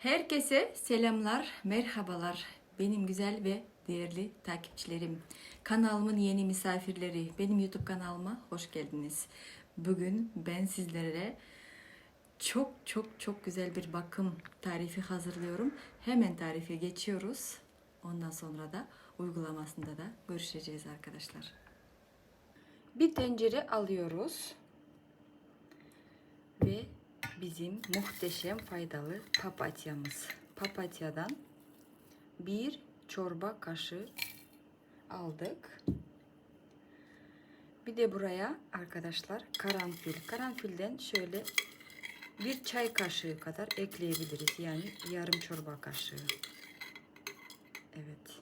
Herkese selamlar, merhabalar. Benim güzel ve değerli takipçilerim. Kanalımın yeni misafirleri, benim YouTube kanalıma hoş geldiniz. Bugün ben sizlere çok çok çok güzel bir bakım tarifi hazırlıyorum. Hemen tarife geçiyoruz. Ondan sonra da uygulamasında da görüşeceğiz arkadaşlar. Bir tencere alıyoruz ve bizim muhteşem faydalı papatyamız. Papatyadan bir çorba kaşığı aldık. Bir de buraya arkadaşlar karanfil. Karanfilden şöyle bir çay kaşığı kadar ekleyebiliriz. Yani yarım çorba kaşığı. Evet.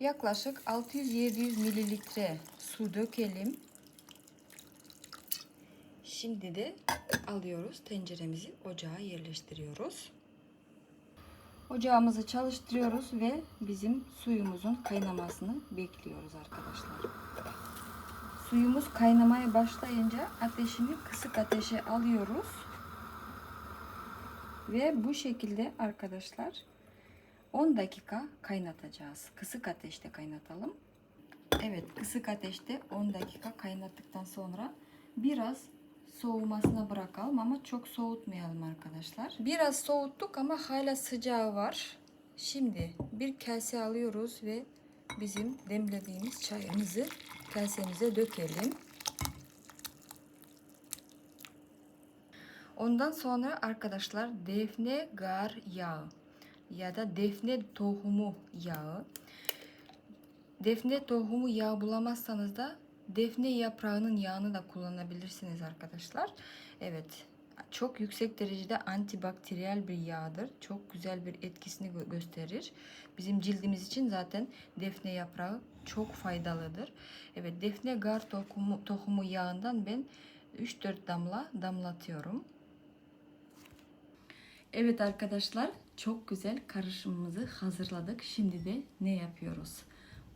Yaklaşık 600-700 mililitre su dökelim. Şimdi de alıyoruz tenceremizi ocağa yerleştiriyoruz. Ocağımızı çalıştırıyoruz ve bizim suyumuzun kaynamasını bekliyoruz arkadaşlar. Suyumuz kaynamaya başlayınca ateşini kısık ateşe alıyoruz. Ve bu şekilde arkadaşlar 10 dakika kaynatacağız. Kısık ateşte kaynatalım. Evet kısık ateşte 10 dakika kaynattıktan sonra biraz soğumasına bırakalım ama çok soğutmayalım arkadaşlar. Biraz soğuttuk ama hala sıcağı var. Şimdi bir kase alıyoruz ve bizim demlediğimiz çayımızı kasemize dökelim. Ondan sonra arkadaşlar defne gar yağı ya da defne tohumu yağı. Defne tohumu yağı bulamazsanız da defne yaprağının yağını da kullanabilirsiniz arkadaşlar. Evet. Çok yüksek derecede antibakteriyel bir yağdır. Çok güzel bir etkisini gö gösterir. Bizim cildimiz için zaten defne yaprağı çok faydalıdır. Evet, defne gar tohumu, tohumu yağından ben 3-4 damla damlatıyorum. Evet arkadaşlar, çok güzel karışımımızı hazırladık. Şimdi de ne yapıyoruz?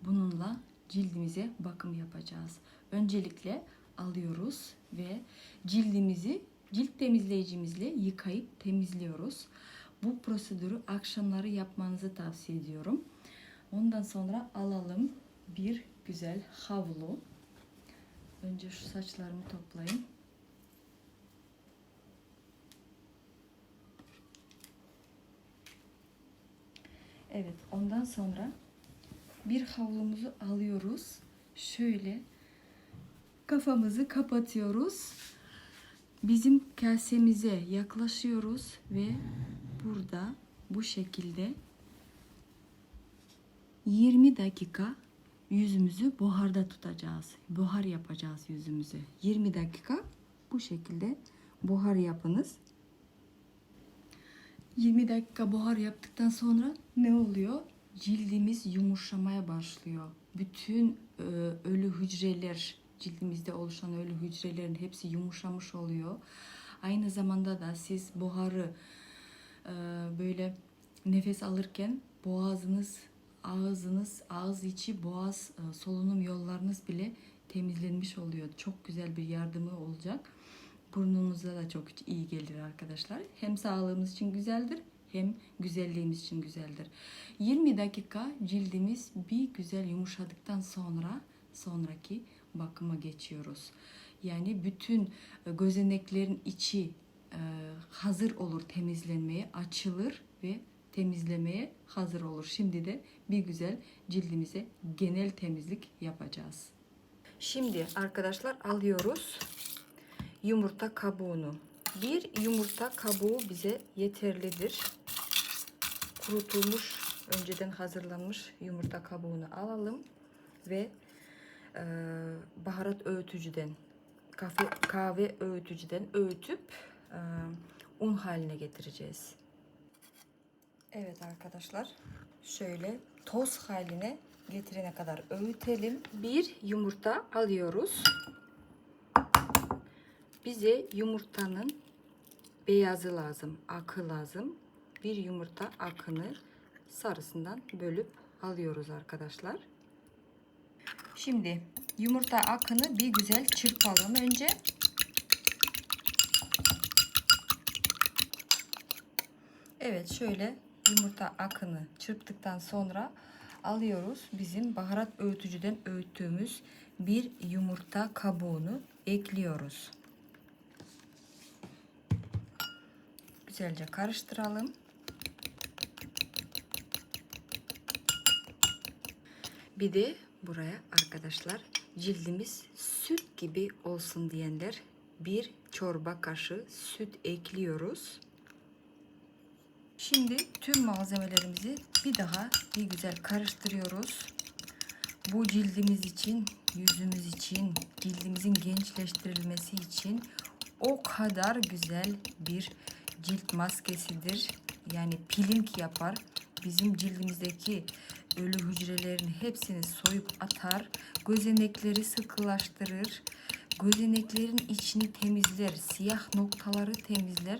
Bununla cildimize bakım yapacağız. Öncelikle alıyoruz ve cildimizi cilt temizleyicimizle yıkayıp temizliyoruz. Bu prosedürü akşamları yapmanızı tavsiye ediyorum. Ondan sonra alalım bir güzel havlu. Önce şu saçlarımı toplayayım. Evet, ondan sonra bir havlumuzu alıyoruz. Şöyle kafamızı kapatıyoruz. Bizim kasemize yaklaşıyoruz ve burada bu şekilde 20 dakika yüzümüzü buharda tutacağız. Buhar yapacağız yüzümüzü. 20 dakika bu şekilde buhar yapınız. 20 dakika buhar yaptıktan sonra ne oluyor? Cildimiz yumuşamaya başlıyor. Bütün e, ölü hücreler, cildimizde oluşan ölü hücrelerin hepsi yumuşamış oluyor. Aynı zamanda da siz buharı e, böyle nefes alırken boğazınız, ağzınız, ağız içi, boğaz, e, solunum yollarınız bile temizlenmiş oluyor. Çok güzel bir yardımı olacak. Burnunuza da çok iyi gelir arkadaşlar. Hem sağlığımız için güzeldir hem güzelliğimiz için güzeldir. 20 dakika cildimiz bir güzel yumuşadıktan sonra sonraki bakıma geçiyoruz. Yani bütün e, gözeneklerin içi e, hazır olur temizlenmeye, açılır ve temizlemeye hazır olur. Şimdi de bir güzel cildimize genel temizlik yapacağız. Şimdi arkadaşlar alıyoruz yumurta kabuğunu. Bir yumurta kabuğu bize yeterlidir. Kurutulmuş, önceden hazırlanmış yumurta kabuğunu alalım ve e, baharat öğütücüden, kahve, kahve öğütücüden öğütüp e, un haline getireceğiz. Evet arkadaşlar, şöyle toz haline getirene kadar öğütelim. Bir yumurta alıyoruz bize yumurtanın beyazı lazım, akı lazım. Bir yumurta akını sarısından bölüp alıyoruz arkadaşlar. Şimdi yumurta akını bir güzel çırpalım önce. Evet şöyle yumurta akını çırptıktan sonra alıyoruz. Bizim baharat öğütücüden öğüttüğümüz bir yumurta kabuğunu ekliyoruz. Güzelce karıştıralım. Bir de buraya arkadaşlar cildimiz süt gibi olsun diyenler bir çorba kaşığı süt ekliyoruz. Şimdi tüm malzemelerimizi bir daha bir güzel karıştırıyoruz. Bu cildimiz için, yüzümüz için, cildimizin gençleştirilmesi için o kadar güzel bir cilt maskesidir. Yani peeling yapar. Bizim cildimizdeki ölü hücrelerin hepsini soyup atar. Gözenekleri sıkılaştırır. Gözeneklerin içini temizler. Siyah noktaları temizler.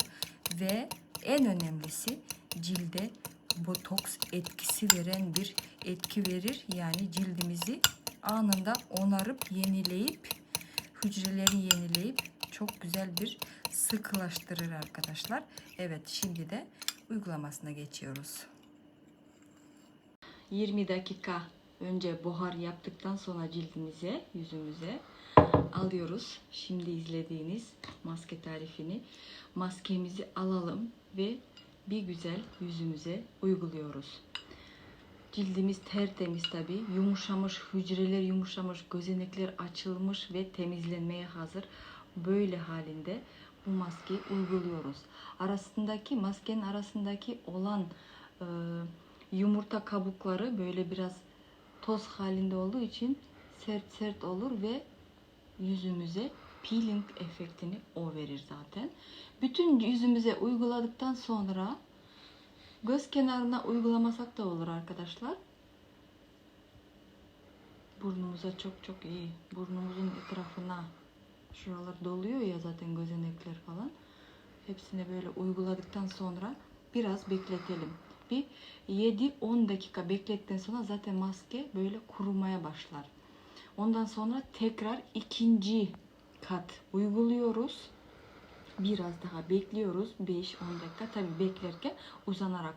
Ve en önemlisi cilde botoks etkisi veren bir etki verir. Yani cildimizi anında onarıp yenileyip hücreleri yenileyip çok güzel bir sıkılaştırır arkadaşlar. Evet şimdi de uygulamasına geçiyoruz. 20 dakika önce buhar yaptıktan sonra cildimize, yüzümüze alıyoruz. Şimdi izlediğiniz maske tarifini. Maskemizi alalım ve bir güzel yüzümüze uyguluyoruz. Cildimiz tertemiz tabi. Yumuşamış, hücreler yumuşamış, gözenekler açılmış ve temizlenmeye hazır. Böyle halinde bu maskeyi uyguluyoruz. Arasındaki maskenin arasındaki olan e, yumurta kabukları böyle biraz toz halinde olduğu için sert sert olur ve yüzümüze peeling efektini o verir zaten. Bütün yüzümüze uyguladıktan sonra göz kenarına uygulamasak da olur arkadaşlar. Burnumuza çok çok iyi. Burnumuzun etrafına şuralar doluyor ya zaten gözenekler falan. Hepsine böyle uyguladıktan sonra biraz bekletelim. Bir 7-10 dakika beklettikten sonra zaten maske böyle kurumaya başlar. Ondan sonra tekrar ikinci kat uyguluyoruz. Biraz daha bekliyoruz. 5-10 dakika. Tabii beklerken uzanarak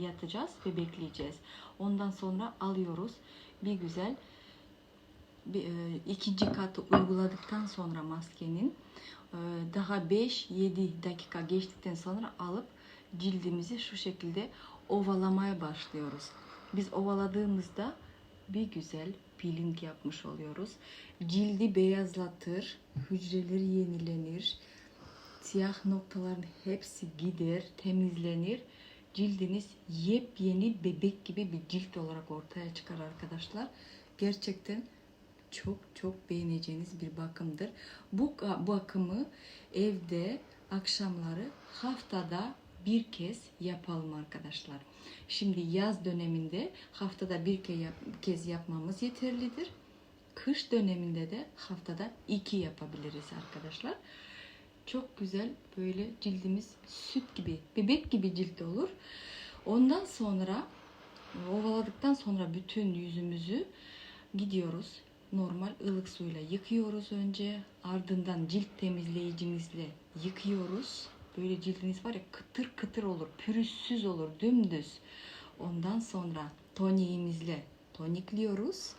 yatacağız ve bekleyeceğiz. Ondan sonra alıyoruz. Bir güzel bir, e, ikinci katı uyguladıktan sonra maskenin e, daha 5-7 dakika geçtikten sonra alıp cildimizi şu şekilde ovalamaya başlıyoruz. Biz ovaladığımızda bir güzel peeling yapmış oluyoruz. Cildi beyazlatır, hücreleri yenilenir, siyah noktaların hepsi gider, temizlenir. Cildiniz yepyeni bebek gibi bir cilt olarak ortaya çıkar arkadaşlar. Gerçekten çok çok beğeneceğiniz bir bakımdır. Bu bakımı evde akşamları haftada bir kez yapalım arkadaşlar. Şimdi yaz döneminde haftada bir kez yapmamız yeterlidir. Kış döneminde de haftada iki yapabiliriz arkadaşlar. Çok güzel böyle cildimiz süt gibi, bebek gibi cilt olur. Ondan sonra ovaladıktan sonra bütün yüzümüzü gidiyoruz. Normal ılık suyla yıkıyoruz önce. Ardından cilt temizleyicimizle yıkıyoruz. Böyle cildiniz var ya kıtır kıtır olur, pürüzsüz olur, dümdüz. Ondan sonra toniğimizle tonikliyoruz.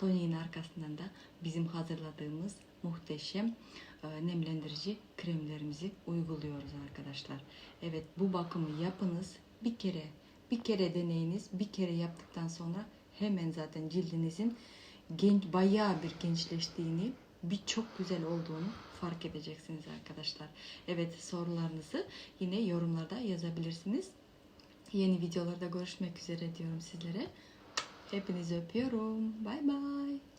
Toniğin arkasından da bizim hazırladığımız muhteşem e, nemlendirici kremlerimizi uyguluyoruz arkadaşlar. Evet bu bakımı yapınız. Bir kere bir kere deneyiniz. Bir kere yaptıktan sonra hemen zaten cildinizin genç bayağı bir gençleştiğini bir çok güzel olduğunu fark edeceksiniz arkadaşlar. Evet sorularınızı yine yorumlarda yazabilirsiniz. Yeni videolarda görüşmek üzere diyorum sizlere. Hepinizi öpüyorum. Bay bay.